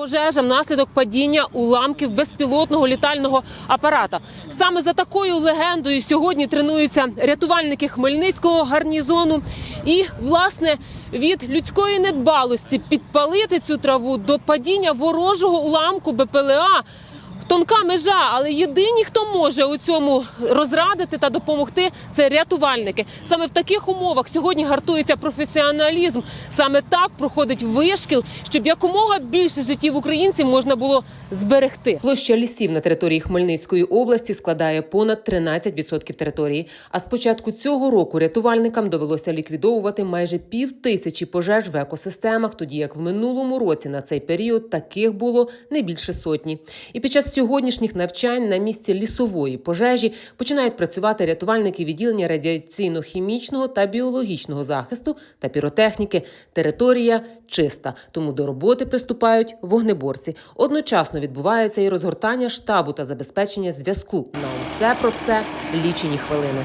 Пожежа внаслідок падіння уламків безпілотного літального апарата. Саме за такою легендою сьогодні тренуються рятувальники Хмельницького гарнізону. І власне від людської недбалості підпалити цю траву до падіння ворожого уламку БПЛА. Тонка межа, але єдині, хто може у цьому розрадити та допомогти, це рятувальники. Саме в таких умовах сьогодні гартується професіоналізм. Саме так проходить вишкіл, щоб якомога більше життів українців можна було зберегти. Площа лісів на території Хмельницької області складає понад 13% території. А з початку цього року рятувальникам довелося ліквідовувати майже пів тисячі пожеж в екосистемах, тоді як в минулому році на цей період таких було не більше сотні. І під час сьогоднішніх навчань на місці лісової пожежі починають працювати рятувальники відділення радіаційно-хімічного та біологічного захисту та піротехніки. Територія чиста, тому до роботи приступають вогнеборці. Одночасно відбувається і розгортання штабу та забезпечення зв'язку. На усе про все лічені хвилини.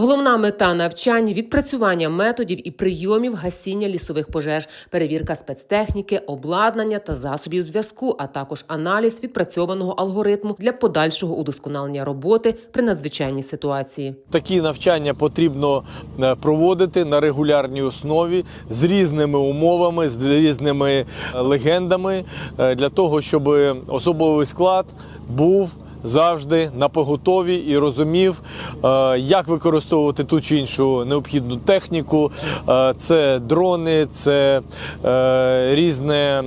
Головна мета навчань відпрацювання методів і прийомів гасіння лісових пожеж, перевірка спецтехніки, обладнання та засобів зв'язку, а також аналіз відпрацьованого алгоритму для подальшого удосконалення роботи при надзвичайній ситуації. Такі навчання потрібно е, проводити на регулярній основі з різними умовами, з різними е, легендами е, для того, щоб особовий склад був. Завжди на поготові і розумів, е, як використовувати ту чи іншу необхідну техніку. Е, Це дрони, це е, різне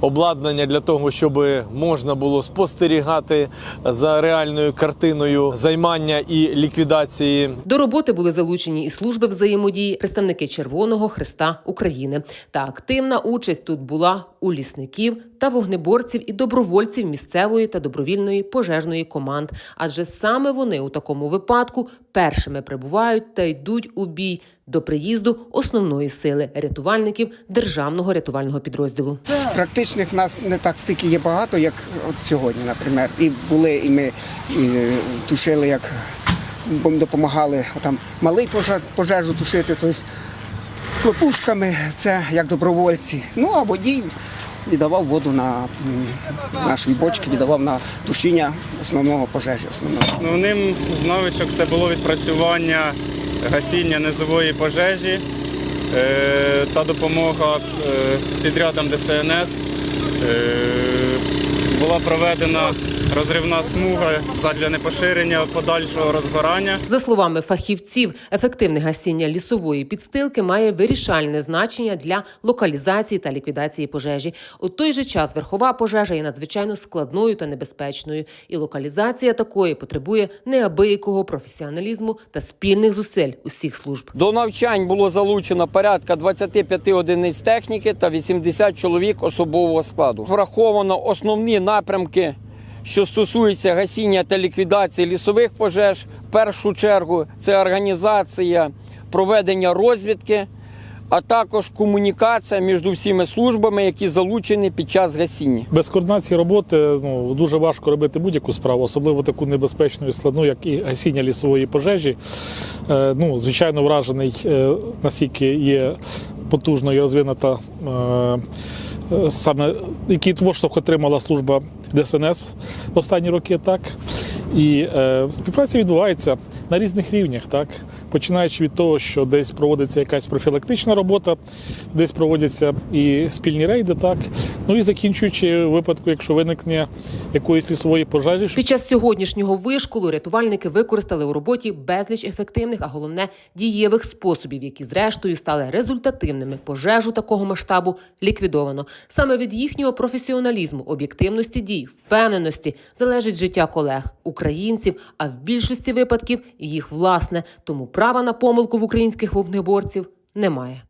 обладнання для того, щоб можна було спостерігати за реальною картиною займання і ліквідації До роботи були залучені і служби взаємодії, представники Червоного Христа України. Та активна участь тут була у лісників та вогнеборців і добровольців місцевої та добровільної пожежної команд. Адже саме вони у такому випадку першими прибувають та йдуть у бій до приїзду основної сили рятувальників державного рятувального підрозділу. Практичних в нас не так стільки є багато, як от сьогодні, наприклад. І були, і ми і тушили, як допомагали там малий пожар, пожежу тушити, тобто хлопушками, це як добровольці. Ну а водій віддавав воду на наші бочки, віддавав на тушіння основного пожежі. Основного. Основним з навичок це було відпрацювання гасіння низової пожежі е, та допомога е, підрядам ДСНС. Е, Була проведена розривна смуга задля непоширення подальшого розгорання. За словами фахівців, ефективне гасіння лісової підстилки має вирішальне значення для локалізації та ліквідації пожежі. У той же час верхова пожежа є надзвичайно складною та небезпечною, і локалізація такої потребує неабиякого професіоналізму та спільних зусиль усіх служб. До навчань було залучено порядка 25 одиниць техніки та 80 чоловік особового складу. Враховано основні напрямки, що стосуються гасіння та ліквідації лісових пожеж. В першу чергу це організація проведення розвідки, а також комунікація між всіма службами, які залучені під час гасіння. Без координації роботи ну, дуже важко робити будь-яку справу, особливо таку небезпечну і складну, як і гасіння лісової пожежі. Е, ну, звичайно, вражений, е, наскільки є потужною і розвинута е, е, саме який поштовх отримала служба ДСНС останні роки, так. І е, співпраця відбувається на різних рівнях, так починаючи від того, що десь проводиться якась профілактична робота, десь проводяться і спільні рейди, так ну і закінчуючи випадку, якщо виникне якоїсь лісової пожежі, Під час сьогоднішнього вишколу рятувальники використали у роботі безліч ефективних, а головне дієвих способів, які зрештою стали результативними. Пожежу такого масштабу ліквідовано. Саме від їхнього професіоналізму, об'єктивності дій, впевненості залежить життя колег, українців, а в більшості випадків їх власне. Тому права на помилку в українських вогнеборців немає.